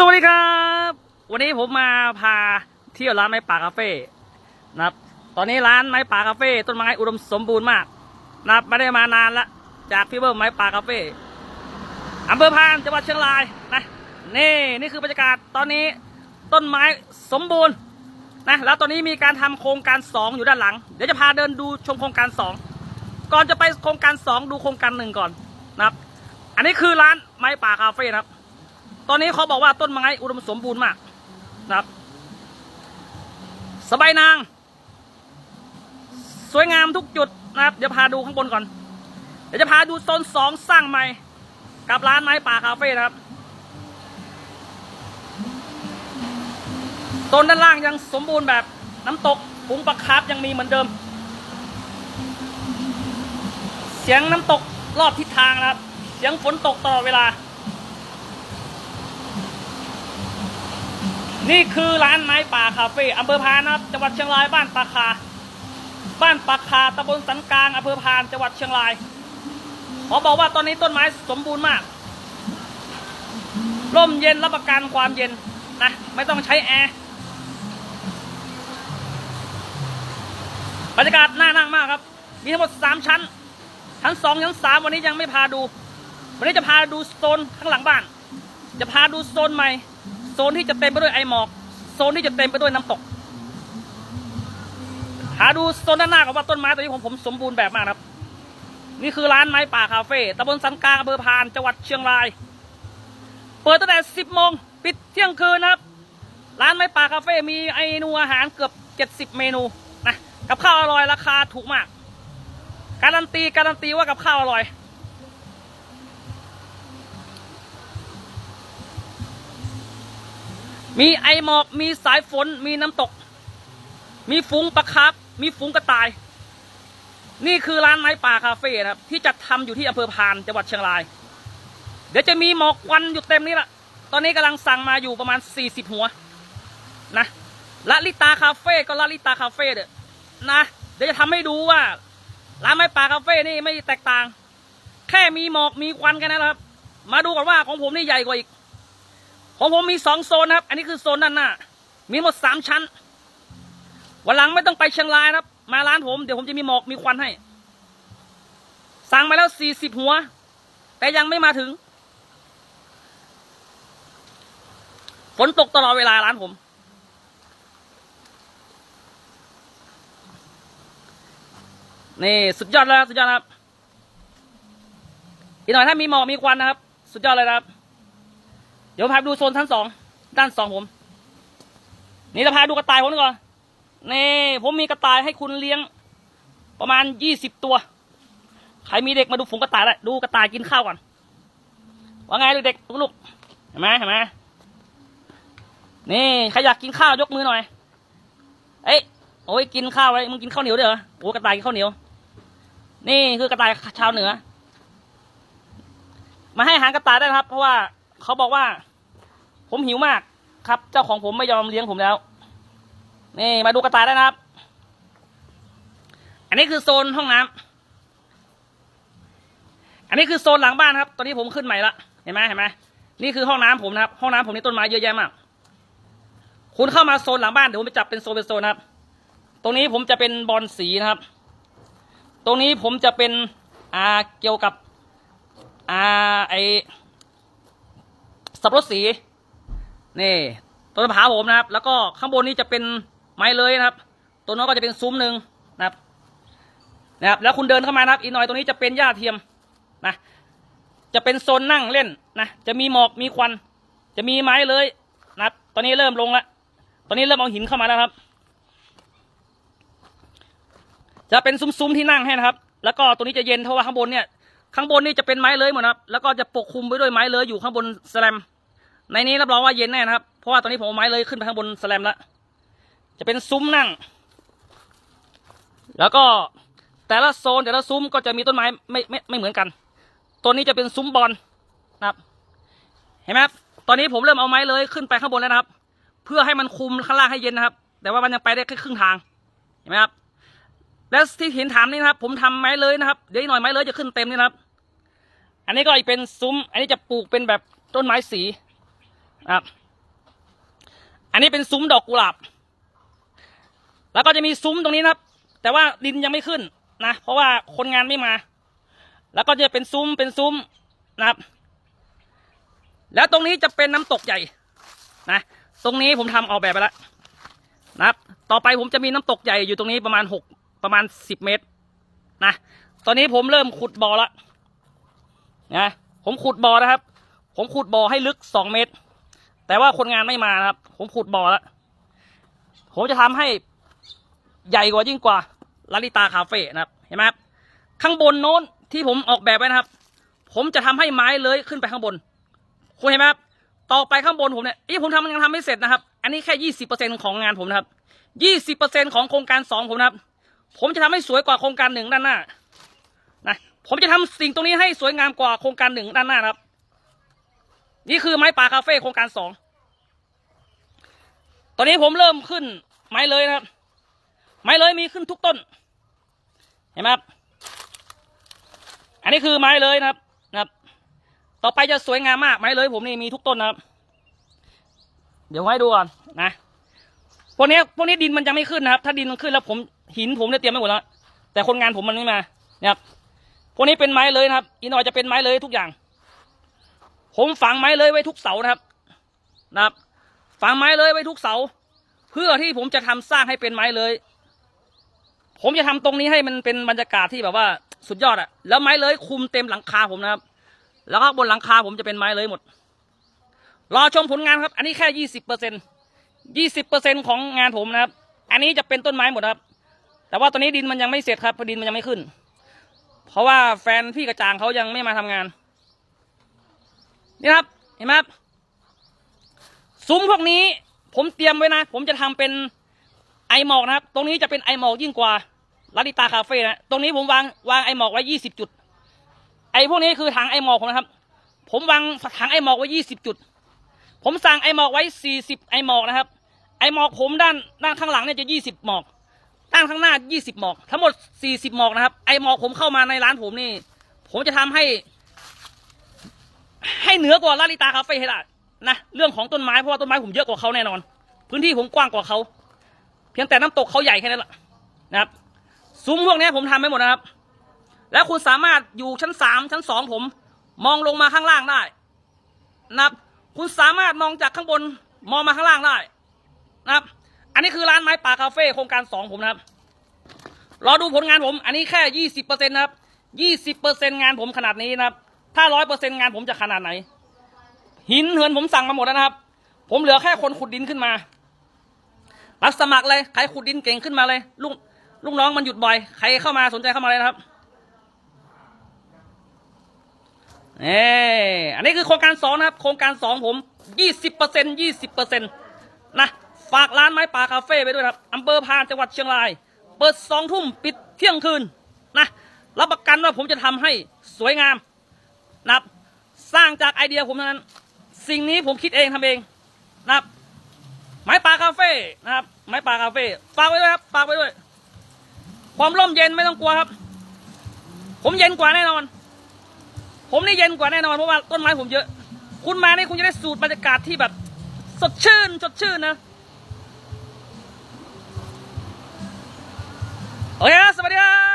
สวัสดีครับ วันนี้ผมมาพาเที่ยวร้านไม้ป่าคาเฟ่นะครับ ตอนนี้ร้านไม้ป่าคาเฟ่ต้นไม้อุดมสมบูรณ์มากนะครับไม่ได้มานานละจากพี่เบิ้มไม้ป่าคาเฟ่อำเภอพานจังหวัดเชียงรายนะนี่นี่คือบรรยากาศตอนนี้ต้นไม้สมบูรณ์นะแล้วตอนนี้มีการทำโครงการสองอยู่ด้านหลัง เดี๋ยวจะพาเดินดูชมโครงการสองก่อนจะไปโครงการสองดูโครงการหนึ่งก่อนนะครับ อันนี้คือร้านไม้ป่าคาเฟ่นะครับ ตอนนี้เขาบอกว่าต้นไม้อุดมสมบูรณ์มากนะครับ สบายนาง สวยงามทุกจุดนะครับ เดี๋ยวพาดูข้างบนก่อน เดี๋ยวจะพาดูโซนสองสร้างใหม่ กับร้านไม้ป่าคาเฟ่นะครับโซนด้านล่างยังสมบูรณ์แบบน้ำตกปุงปลาคาร์ฟยังมีเหมือนเดิม เสียงน้ำตกรอบทิศทางนะครับ เสียงฝนตกตลอดเวลา นี่คือร้านไม้ป่าคาเฟ่อำเภอพานนะครับจังหวัดเชียงรายบ้านปาคา บ้านปาคาตำบลสันกลางอำเภอพานจังหวัดเชียงรายขอบอกว่าตอนนี้ต้นไม้สมบูรณ์มากร่มเย็นรับประกันความเย็นนะไม่ต้องใช้แอร์บรรยากาศน่านั่งมากครับ มีทั้งหมดสามชั้น ชั้นสองชั้นสามวันนี้ยังไม่พาดู วันนี้จะพาดูโซนข้างหลังบ้าน จะพาดูโซนใหม่ ซนที่จะเต็มไปด้วยไอหมอก โซนที่จะเต็มไปด้วยน้ำตก หาดูโซนด้านหน้าของว่าต้นไม้ตัวนี้ของผมสมบูรณ์แบบมากครับ นี่คือร้านไม้ป่าคาเฟ่ตำบลสันกลางอำเภอพานจังหวัดเชียงราย เปิดตั้งแต่ 10โมงปิดเที่ยงคืนนะครับ ร้านไม้ป่าคาเฟ่มีเมนูอาหารเกือบ 70 เมนูนะกับข้าวอร่อยราคาถูกมาก การันตีการันตีว่ากับข้าวอร่อย มีไอหมอก มีสายฝน มีน้ำตก มีฝูงปลาคาร์ฟมีฝูงกระต่าย นี่คือร้านไม้ป่าคาเฟ่นะครับ ที่จัดทำอยู่ที่อำเภอพานจังหวัดเชียงราย เดี๋ยวจะมีหมอกควันอยู่เต็มนี่แหละ ตอนนี้กำลังสั่งมาอยู่ประมาณ 40 หัว นะละลิตาคาเฟ่ก็ละลิตาคาเฟ่เด้อนะ เดี๋ยวจะทำให้ดูว่าร้านไม้ป่าคาเฟ่นี่ไม่แตกต่าง แค่มีหมอกมีควันกันนะครับ มาดูก่อนว่าของผมนี่ใหญ่กว่าอีก ของผมมีสองโซนนะครับ อันนี้คือโซนด้านหน้า มีหมดสามชั้น วันหลังไม่ต้องไปเชียงรายนะครับ มาร้านผม เดี๋ยวผมจะมีหมอกมีควันให้ สั่งมาแล้วสี่สิบหัว แต่ยังไม่มาถึง ฝนตกตลอดเวลาร้านผม นี่สุดยอดแล้วสุดยอดครับ อีกหน่อยถ้ามีหมอกมีควันนะครับ สุดยอดเลยนะครับ ดี๋ยวพาดูโซนชั้นสองด้านสองผม นี่เราพาดูกระต่ายผมก่อนนี่ผมมีกระต่ายให้คุณเลี้ยง ประมาณยี่สิบตัว ใครมีเด็กมาดูฝูงกระต่ายได้ดูกระต่ายกินข้าวก่อนว่าไงเด็กๆลูกเห็นไหมเห็นไหมนี่ใครอยากกินข้าวยกมือหน่อย เอ้ยโอ้ยกินข้าวไว้มึงกินข้าวเหนียวด้วยเด้อโอ้กระต่ายกินข้าวเหนียว นี่คือกระต่ายชาวเหนือ มาให้อาหารกระต่ายได้นะครับ เพราะว่าเขาบอกว่า ผมหิวมากครับ เจ้าของผมไม่ยอมเลี้ยงผมแล้ว นี่มาดูกระต่ายได้นะครับ อันนี้คือโซนห้องน้ำอันนี้คือโซนหลังบ้านครับ ตอนนี้ผมขึ้นใหม่ละ เห็นไหมเห็นไหมนี่คือห้องน้ำผมนะครับ ห้องน้ำผมนี่ต้นไม้เยอะแยะมาก คุณเข้ามาโซนหลังบ้านเดี๋ยวผมไปจับเป็นโซนเป็นโซนนะครับ ตรงนี้ผมจะเป็นบอลสีนะครับ ตรงนี้ผมจะเป็นอ่าเกี่ยวกับอ่าไอสับรดสี นี่ต้นมะพร้าวผมนะครับ แล้วก็ข้างบนนี้จะเป็นไม้เลยนะครับ ตัวนั้นก็จะเป็นซุ้มหนึ่งนะครับ นะครับ แล้วคุณเดินเข้ามานะครับ อีกหน่อยตรงนี้จะเป็นหญ้าเทียมนะ จะเป็นโซนนั่งเล่นนะ จะมีหมอกมีควัน จะมีไม้เลยนะครับ ตอนนี้เริ่มลงแล้วตอนนี้เริ่มเอาหินเข้ามาแล้วครับ จะเป็นซุ้มๆที่นั่งให้นะครับ แล้วก็ตัวนี้จะเย็นเพราะว่าข้างบนเนี่ย ข้างบนนี่จะเป็นไม้เลยหมดนะครับ แล้วก็จะปกคลุมไปด้วยไม้เลยอยู่ข้างบนแสลม ในนี้รับรองว่าเย็นแน่นะครับ เพราะว่าตอนนี้ผมเอาไม้เลยขึ้นไปข้างบนสแลมแล้วจะเป็นซุ้มนั่ง แล้วก็แต่ละโซนแต่ละซุ้มก็จะมีต้นไม้ไม่ไม่ไม่เหมือนกัน ตัวนี้จะเป็นซุ้มบอลนะครับ เห็นไหมครับ ตอนนี้ผมเริ่มเอาไม้เลยขึ้นไปข้างบนแล้วนะครับ เพื่อให้มันคุมข้างล่างให้เย็นนะครับ แต่ว่ามันยังไปได้แค่ครึ่งทาง เห็นไหมครับ แล้วที่เห็นถามนี่นะครับ ผมทำไม้เลยนะครับ เดี๋ยวหน่อยไม้เลยจะขึ้นเต็มนี่นะครับ อันนี้ก็อีกเป็นซุ้ม อันนี้จะปลูกเป็นแบบต้นไม้สี นะครับ อันนี้เป็นซุ้มดอกกุหลาบ แล้วก็จะมีซุ้มตรงนี้นะครับ แต่ว่าดินยังไม่ขึ้นนะ เพราะว่าคนงานไม่มา แล้วก็จะเป็นซุ้มเป็นซุ้มนะครับ แล้วตรงนี้จะเป็นน้ำตกใหญ่นะ ตรงนี้ผมทำออกแบบไปแล้วนะครับ ต่อไปผมจะมีน้ำตกใหญ่อยู่ตรงนี้ประมาณหกประมาณสิบเมตรนะ ตอนนี้ผมเริ่มขุดบ่อล้วนะ ผมขุดบ่อนะครับ ผมขุดบ่อให้ลึกสองเมตร แต่ว่าคนงานไม่มานะครับ ผมขุดบ่อแล้ว ผมจะทำให้ใหญ่กว่ายิ่งกว่าลาลิตาคาเฟ่นะครับ เห็นไหมครับ ข้างบนโน้นที่ผมออกแบบไว้นะครับ ผมจะทำให้ไม้เลื้อยขึ้นไปข้างบน คุณเห็นไหมครับ ต่อไปข้างบนผมเนี่ยอีผมทำมันยังทำไม่เสร็จนะครับ อันนี้แค่ยี่สิบเปอร์เซ็นของงานผมนะครับยี่สิบเปอร์เซ็นของโครงการสองผมนะครับ ผมจะทำให้สวยกว่าโครงการหนึ่งด้านหน้า นะ ผมจะทำสิ่งตรงนี้ให้สวยงามกว่าโครงการหนึ่งด้านหน้านะครับ นี่คือไม้ป่าคาเฟ่โครงการสองตอนนี้ผมเริ่มขึ้นไม้เลยนะครับ ไม้เลยมีขึ้นทุกต้น เห็นไหมครับ อันนี้คือไม้เลยนะครับนะครับ ต่อไปจะสวยงามมากไม้เลย ผมนี่มีทุกต้นนะครับ เดี๋ยวให้ดูก่อนนะพวกนี้พวกนี้ดินมันจะไม่ขึ้นนะครับ ถ้าดินมันขึ้นแล้วผมหินผมเนี่ยเตรียมไว้หมดแล้วแต่คนงานผมมันไม่มานะครับพวกนี้เป็นไม้เลยนะครับอีนอยจะเป็นไม้เลยทุกอย่าง ผมฝังไม้เลยไว้ทุกเสานะครับนะครับ ฝังไม้เลยไว้ทุกเสา เพื่อที่ผมจะทำสร้างให้เป็นไม้เลย ผมจะทำตรงนี้ให้มันเป็นบรรยากาศที่แบบว่าสุดยอดอะแล้วไม้เลยคุมเต็มหลังคาผมนะครับ แล้วก็บนหลังคาผมจะเป็นไม้เลยหมด รอชมผลงานครับ อันนี้แค่ยี่สิบเปอร์เซ็นยี่สิบเปอร์เซ็นของงานผมนะครับ อันนี้จะเป็นต้นไม้หมดครับ แต่ว่าตอนนี้ดินมันยังไม่เสร็จครับดินมันยังไม่ขึ้น เพราะว่าแฟนพี่กระจางเขายังไม่มาทำงาน นี่ครับ เห็นไหมครับ ซุ้มพวกนี้ ผมเตรียมไว้นะ ผมจะทำเป็นไอหมอกนะครับ ตรงนี้จะเป็นไอหมอกยิ่งกว่าลาลิตาคาเฟ่นะ ตรงนี้ผมวางวางไอหมอกไว้ยี่สิบจุด ไอพวกนี้คือถังไอหมอกผมนะครับ ผมวางถังไอหมอกไว้ยี่สิบจุด ผมสั่งไอหมอกไว้สี่สิบไอหมอกนะครับ ไอหมอกผมด้านด้านข้างหลังเนี่ยจะยี่สิบหมอก ด้านข้างหน้ายี่สิบหมอก ทั้งหมดสี่สิบหมอกนะครับ ไอหมอกผมเข้ามาในร้านผมนี่ ผมจะทำให้ ให้เหนือกว่าลาลิตาคาเฟ่ให้ได้นะเรื่องของต้นไม้เพราะว่าต้นไม้ผมเยอะกว่าเขาแน่นอน พื้นที่ผมกว้างกว่าเขาเพียงแต่น้ำตกเขาใหญ่แค่นั้นแหละนะครับซุ้มพวกนี้ผมทำไปหมดนะครับ แล้วคุณสามารถอยู่ชั้นสามชั้นสองผมมองลงมาข้างล่างได้นะครับ คุณสามารถมองจากข้างบนมองมาข้างล่างได้นะครับ อันนี้คือร้านไม้ป่าคาเฟ่โครงการสองผมนะครับรอดูผลงานผม อันนี้แค่ยี่สิบเปอร์เซ็นต์นะครับยี่สิบเปอร์เซ็นต์งานผมขนาดนี้นะครับ ถ้าร้อยเปอร์เซ็นงานผมจะขนาดไหน หินเหินผมสั่งมาหมดแล้วนะครับ ผมเหลือแค่คนขุดดินขึ้นมารับสมัครเลยใครขุดดินเก่งขึ้นมาเลยลูกลูกน้องมันหยุดบ่อยใครเข้ามาสนใจเข้ามาเลยนะครับเอออันนี้คือโครงการสองนะครับ โครงการสองผมยี่สิบเปอร์เซ็นยี่สิบเปอร์เซ็นต์นะฝากร้านไม้ป่าคาเฟ่ไปด้วยครับอำเภอพานจังหวัดเชียงราย เปิดสองทุ่มปิดเที่ยงคืนนะรับประกันว่าผมจะทำให้สวยงาม นะครับ สร้างจากไอเดียผมเท่านั้น สิ่งนี้ผมคิดเองทำเองนะครับ ไม้ป่าคาเฟ่นะครับ ไม้ป่าคาเฟ่ฝากไว้ด้วยครับฝากไว้ด้วย ความร่มเย็นไม่ต้องกลัวครับ ผมเย็นกว่าแน่นอน ผมนี่เย็นกว่าแน่นอนเพราะว่าต้นไม้ผมเยอะ คุณมานี่คุณจะได้สูตรบรรยากาศที่แบบ สดชื่นสดชื่นนะโอเคสวัสดีครับ